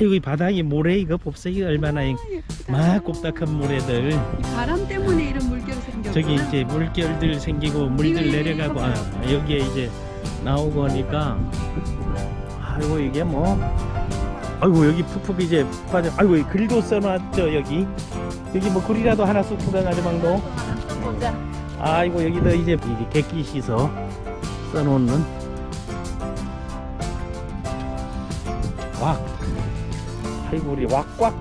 아이고 이 바닥에 모래 이거 봅세요. 얼마나 이- 예쁘다. 막 곱닥한 모래들. 이 바람 때문에 이런 물결이 생겼구나. 저기 이제 물결들 생기고 물들 내려가고 아, 여기에 이제 나오고 하니까. 아이고 이게 뭐. 아이고 여기 푹푹 이제 빠져. 아이고 이 글도 써놨죠 여기. 여기 뭐 글이라도 하나 쑥 풀어가지고 방도. 하나 써보자. 아이고 여기도 이제 이게 객기 씻어 써놓는. 왁 아이고 우리 왁왁.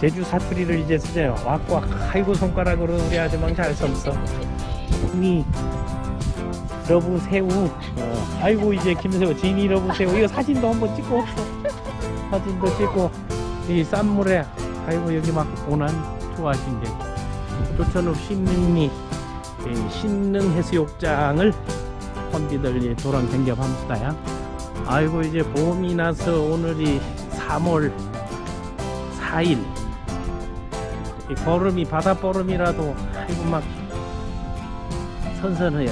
제주 사투리를 이제 쓰세요. 왁왁. 아이고 손가락으로 우리 아주망 잘 썼어. 이 러브 새우. 어, 아이고 이제 김새우 지니 러브 새우. 이거 사진도 한번 찍고 사진도 찍고. 이 쌈물에 아이고 여기 막 오난 좋아하신 게 조천읍 신릉리 이 신릉 해수욕장을 험비들 이 도랑 댕겨합시다야. 아이고 이제 봄이 나서 오늘이 3월 4일. 이 보름이 바다 보름이라도 아이고 막 선선해요.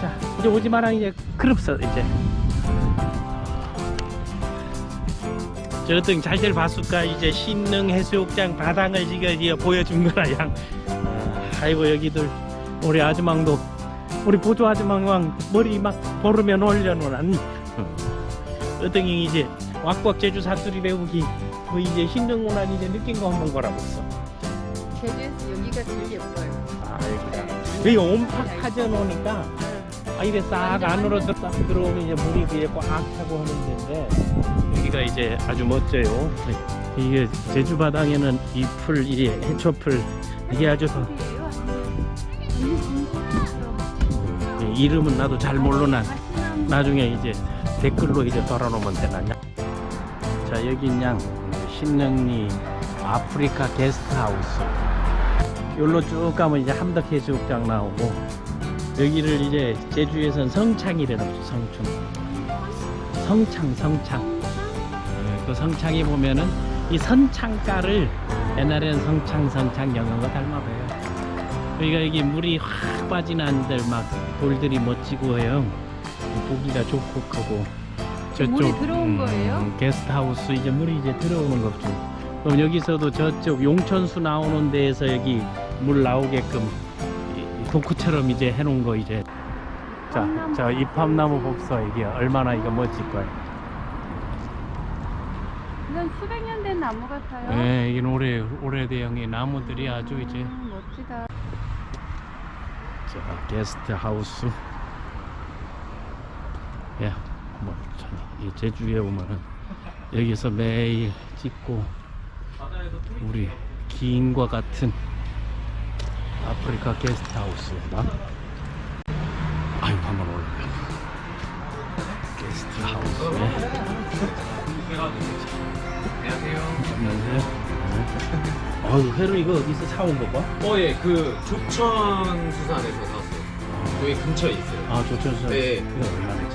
자 이제 오지 마라 이제 그럽서 이제. 저등 잘들 봤을까 이제 신릉 해수욕장 바닥을 지금 이제 보여준 거라 양. 아이고 여기들 우리 아주망도 우리 보조 아주망왕 머리 막 보르면 올려놓은 어등이 이제 왁왁 제주 사투리 배우기 그 이제 문안 이제 느낀 거 한번 걸어봤어. 제주에서 여기가 제일 예뻐요. 아 여기가 여기 온팍 파져 놓으니까 아 이래 싹 안으로 들- 싹 들어오면 이제 물이 위에 꽉 차고 하는 데인데 여기가 이제 아주 멋져요. 이게 제주 바닥에는 이 풀 이게 해초풀 이게 아주 더. 예, 이름은 나도 잘 모르나. 나중에 이제 댓글로 이제 달아놓으면 되나냐 자 여기 양 신릉리 아프리카 게스트하우스. 여기로 쭉 가면 이제 함덕 해수욕장 나오고 여기를 이제 제주에선 하죠 성충 성창 성창. 예, 그 성창에 보면은 이 선창가를 옛날에는 성창 성창 영어가 닮아봐요. 여기가 여기 물이 확 빠지는 데막 돌들이 멋지고 해요. 보기가 좋고 크고 물이 들어온 거예요? 게스트하우스 이제 물이 이제 들어오는 거죠 그럼 여기서도 저쪽 용천수 나오는 데에서 여기 물 나오게끔 이- 이 도크처럼 이제 해놓은 거 이제 자, 자, 이 팜나무 복서 이게 얼마나 이거 멋질 거예요. 이건 수백 년 된 나무 같아요. 네, 이게 오래 이 나무들이 아주 이제 음, 멋지다. 자, 게스트 하우스. 야, 뭐, 제주에 오면은 여기서 매일 찍고 우리 기인과 같은 아프리카 게스트 하우스다. 아유, 한번 올라가. 게스트 하우스에. 안녕하세요. 아유, 회를 이거 어디서 사온 거 봐? 어, 예, 그 조천 수산에서 샀어요. 여기 근처에 있어요. 아, 조천수. 네. 이거 얼마나 찍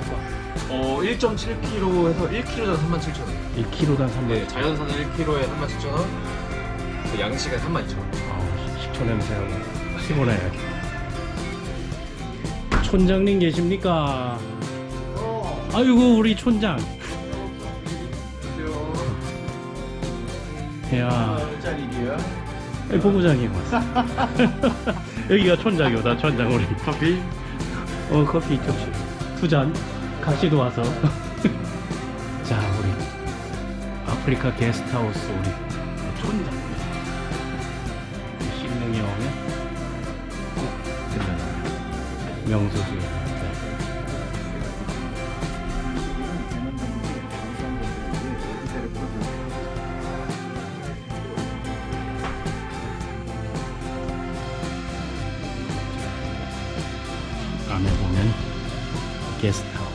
어? 어, 1.7kg에서 1kg당 37,000원. 1kg당 3만 네, 자연산 1kg에 37,000원. 그 양식에 32,000원. 아, 식초 냄새하고 피곤해. 촌장님 계십니까? 아이고 우리 촌장. 야, 이 본부장님 왔어. 여기가 촌장이다, 촌장 우리. 커피? 어, 커피 이쪽씩. 두 잔. 각시도 와서. 자, 우리 아프리카 게스트하우스 우리 촌장. 신능이 오면 꼭. 명소지. 네. 안에 보면 게스트하우스.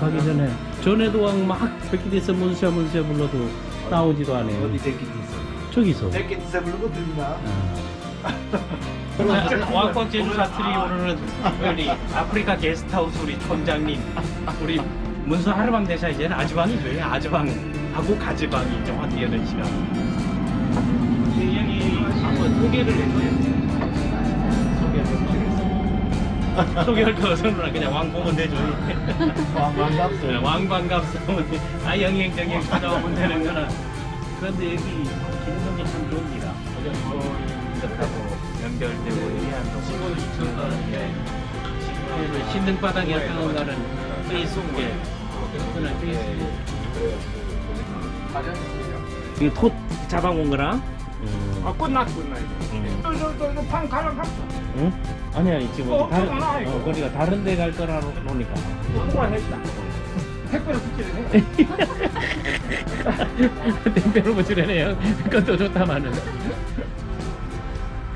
가기 전에 전에도 왕막 백기에서 문수야 문수야 불러도 나오지도 않아요. 어디 데키트 있어? 저기서. 데키트 부르고 들리나? 왕꽉 제주 사투리 오늘은 우리 아프리카 게스트하우스 우리 촌장님 우리 문서 하루방 대사 이제는 아주방이죠 아주방 하고 가지방이 이제 확 뛰어는 시간. 여기 한번 소개를 해줘요. 소개를 소개할 거 없으면 그냥 왕 보면 되죠. 왕 반갑소. 왕 반갑소. 아 영행 정행 찾아오면 되는 거는. 그런데 여기 기능이 참 좋습니다. 이렇다고 연결되고 이해한다고. 직원 2천 원. 그래서 신등바닥에 어떤 거는 페이스북에 페이스북 이게 톳 잡아온 거라? 음. 아 끝났어 음. 저저저판 가라 갔어 응? 아니야 지금 어, 다른. 어, 그러니까 다른 데 갈 거라 보니까 통과했다 택배로 붙이를 해 대표로 붙이려네요 그것도 좋다마는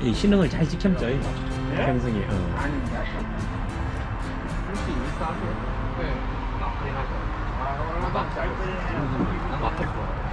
이 신흥을 잘 지켰죠 이거 예? 평승이 어. 아닙니다 할수 있을까? 네. 나 그래가지고. 아 오늘 막잘 끓이네 난 마켓 좋아.